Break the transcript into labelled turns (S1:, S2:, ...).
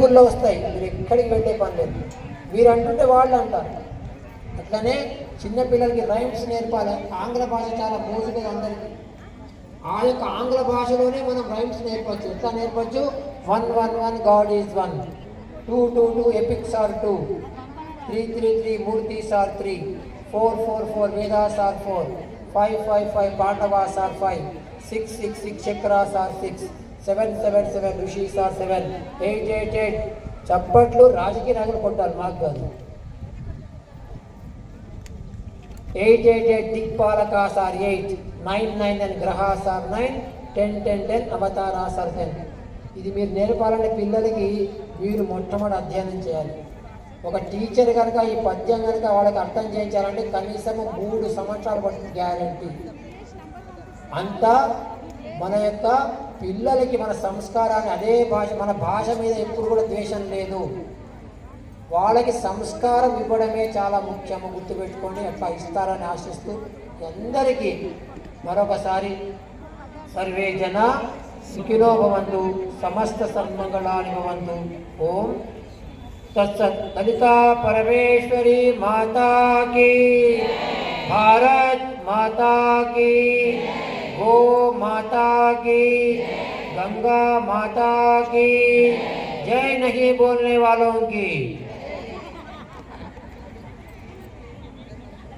S1: స్కూల్లో వస్తాయి. మీరు ఎక్కడికి వెళ్ళే పని లేదు. మీరు అంటుంటే వాళ్ళు అంటారు అట్లనే చిన్నపిల్లలకి రైమ్స్ నేర్పాలి. ఆంగ్ల భాష చాలా మోజుగా అందరికీ. ఆ యొక్క ఆంగ్ల భాషలోనే మనం రైమ్స్ నేర్పచ్చు. ఎట్లా నేర్పచ్చు? One one one God is one. Two two two epics are two. Three three three murtis are three. Four four four Vedas are four. Five five five Pandavas are five. Six six six chakras are six. Seven seven seven ఋషి are seven. Eight eight eight. చప్పట్లు రాజకీయ నాయకులు కొట్టాలి మాకు కాదు. Eight eight eight. Dikpalakas are eight. Nine nine nine. గ్రహ are nine. Ten ten ten. అవతారా are ten. ఇది మీరు నేర్పాలంటే పిల్లలకి మీరు మొట్టమొదటి అధ్యయనం చేయాలి. ఒక టీచర్ కనుక ఈ పద్యం కనుక వాళ్ళకి అర్థం చేయించాలంటే కనీసం మూడు సంవత్సరాలు పడుతుంది గ్యారంటీ. అంతా మన యొక్క పిల్లలకి మన సంస్కారాన్ని అదే భాష మన భాష మీద ఎప్పుడు కూడా ద్వేషం లేదు. వాళ్ళకి సంస్కారం ఇవ్వడమే చాలా ముఖ్యము. గుర్తుపెట్టుకొని అట్లా ఇస్తారని ఆశిస్తూ అందరికీ మరొకసారి సర్వే జన సుఖినో భవంతు సమస్త సన్మంగళాని భవంతు. ఓం తలిత పరమేశ్వరి మాతాకి భారత్ మాతాకి ఓం की। गंगा माता की। जय नहीं बोलने वालों की।